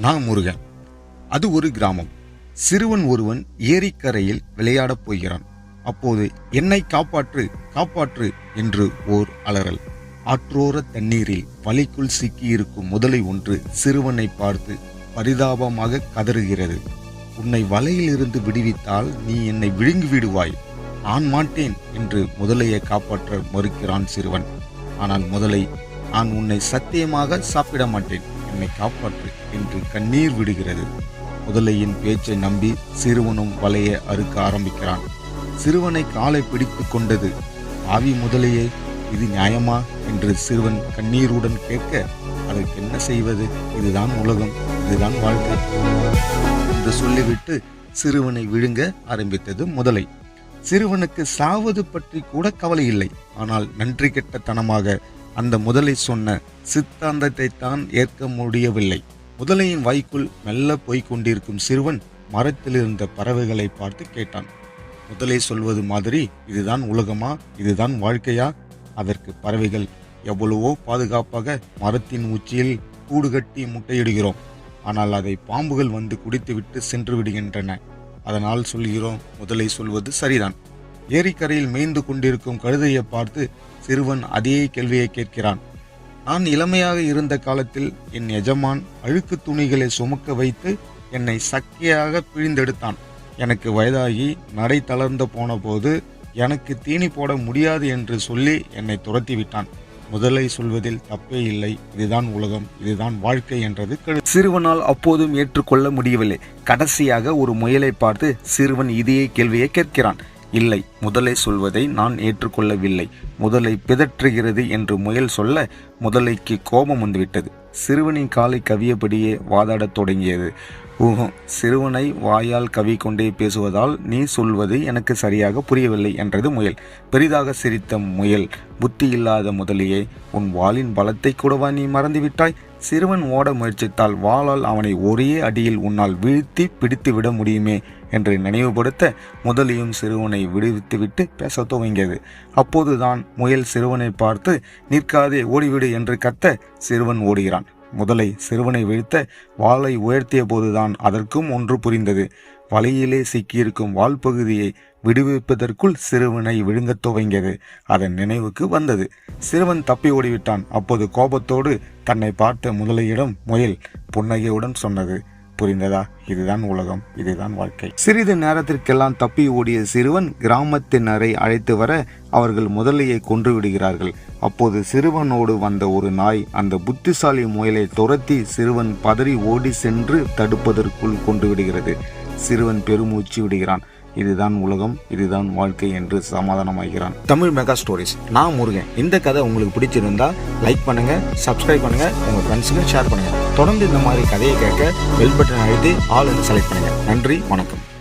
நான் முருகன். அது ஒரு கிராமம். சிறுவன் ஒருவன் ஏரிக்கரையில் விளையாடப் போகிறான். அப்போது என்னை காப்பாற்று காப்பாற்று என்று ஓர் அலறல். ஆற்றோர தண்ணீரில் வலைக்குள் சிக்கியிருக்கும் முதலை ஒன்று சிறுவனை பார்த்து பரிதாபமாக கதறுகிறது. உன்னை வலையிலிருந்து விடுவித்தால் நீ என்னை விழுங்கி விடுவாய். நான் மாட்டேன் என்று முதலையை காப்பாற்ற மறுக்கிறான் சிறுவன். ஆனால் முதலை நான் உன்னை சத்தியமாக சாப்பிட மாட்டேன். என்னை காப்பாற்று என்று கண்ணீர் விடுகிறது. முதலையின் பேச்சை நம்பி சிறுவனும் வலையை அறுக்க ஆரம்பிக்கிறான். சிறுவனை காலை பிடித்து கொண்டது ஆவி முதலையே இது நியாயமா? என்று சிறுவன் கண்ணீருடன் கேட்க அதற்கு என்ன செய்வது? இதுதான் உலகம் இதுதான் வாழ்க்கை. என்று சொல்லிவிட்டு சிறுவனை விழுங்க ஆரம்பித்தது முதலை. சிறுவனுக்கு சாவது பற்றி கூட கவலை இல்லை. ஆனால் நன்றி கெட்டத்தனமாக அந்த முதலை சொன்ன சித்தாந்தத்தை தான் ஏற்க முடியவில்லை. முதலையின் வாய்க்குள் மெல்ல போய்க் கொண்டிருக்கும் சிறுவன் மரத்தில் இருந்த பறவைகளை பார்த்து கேட்டான். முதலை சொல்வது மாதிரி இதுதான் உலகமா இதுதான் வாழ்க்கையா? அதற்கு பறவைகள் எவ்வளவோ பாதுகாப்பாக மரத்தின் உச்சியில் கூடு கட்டி முட்டையிடுகிறோம். ஆனால் அதை பாம்புகள் வந்து குடித்துவிட்டு சென்று விடுகின்றன. அதனால் சொல்கிறோம் முதலை சொல்வது சரிதான். ஏரிக்கரையில் மேய்ந்து கொண்டிருக்கும் கழுதையை பார்த்து சிறுவன் அதே கேள்வியை கேட்கிறான். நான் இளமையாக இருந்த காலத்தில் என் எஜமான் அழுக்கு துணிகளை சுமக்க வைத்து என்னை சக்கையாக பிழிந்தெடுத்தான். எனக்கு வயதாகி நடை தளர்ந்து போன போது எனக்கு தீனி போட முடியாது என்று சொல்லி என்னை துரத்தி விட்டான் முதலை சொல்வதில் தப்பே இல்லை. இதுதான் உலகம். இதுதான் வாழ்க்கை என்றது கழு சிறுவனால் அப்போதும் ஏற்றுக்கொள்ள முடியவில்லை. கடைசியாக ஒரு முயலை பார்த்து சிறுவன் இதே கேள்வியை கேட்கிறான். இல்லை முதலை சொல்வதை நான் ஏற்றுக்கொள்ளவில்லை. முதலை பிதற்றுகிறது என்று முயல் சொல்ல முதலைக்கு கோபம் வந்துவிட்டது. சிறுவனின் காலை கவியபடியே வாதாடத் தொடங்கியது. ஊகம் சிறுவனை வாயால் கவி கொண்டே பேசுவதால் நீ சொல்வது எனக்கு சரியாக புரியவில்லை என்றது முயல். பெரிதாக சிரித்த முயல் புத்தி இல்லாத முதலியே உன் வாளின் பலத்தை கூடவா நீ மறந்துவிட்டாய்? சிறுவன் ஓட முயற்சித்தால் வாளால் அவனை ஒரே அடியில் உன்னால் வீழ்த்தி பிடித்து விட முடியுமே என்று நினைவுபடுத்த முதலியும் சிறுவனை விடுவித்துவிட்டு பேச துவங்கியது. அப்போதுதான் முயல் சிறுவனை பார்த்து நிற்காதே ஓடிவிடு என்று கத்த சிறுவன் ஓடுகிறான். முதலை சிறுவனை வீழ்த்த வாளை உயர்த்திய போதுதான் அதற்கும் ஒன்று புரிந்தது. வலையிலே சிக்கியிருக்கும் வால் பகுதியை விடுவிப்பதற்குள் சிறுவனை விழுங்கத் துவங்கியது. அதன் நினைவுக்கு வந்தது. சிறுவன் தப்பி ஓடிவிட்டான். அப்போது கோபத்தோடு தன்னை பார்த்த முதலையிடம் முயல் புன்னகையுடன் சொன்னது. புரிந்ததா? இதுதான் உலகம் இதுதான் வாழ்க்கை. சிறிது நேரத்திற்கெல்லாம் தப்பி ஓடிய சிறுவன் கிராமத்தினரை அழைத்து வர அவர்கள் முதலையை கொன்று விடுகிறார்கள். அப்போது சிறுவனோடு வந்த ஒரு நாய் அந்த புத்திசாலி முயலை துரத்தி சிறுவன் பதறி ஓடி சென்று தடுப்பதற்குள் கொண்டு விடுகிறது. சிறுவன் பெருமூச்சு விடுகிறான். இதுதான் உலகம் இதுதான் வாழ்க்கை என்று சமாதானமாகிறான். Tamil mega stories. நான் முருகன். இந்த கதை உங்களுக்கு பிடிச்சிருந்தா லைக் பண்ணுங்க சப்ஸ்கிரைப் பண்ணுங்க உங்க ஃப்ரெண்ட்ஸுக்கு ஷேர் பண்ணுங்க. தொடர்ந்து இந்த மாதிரி கதையை கேட்க பெல் பட்டன் அழுத்தி ஆல் செலக்ட் பண்ணுங்க. நன்றி வணக்கம்.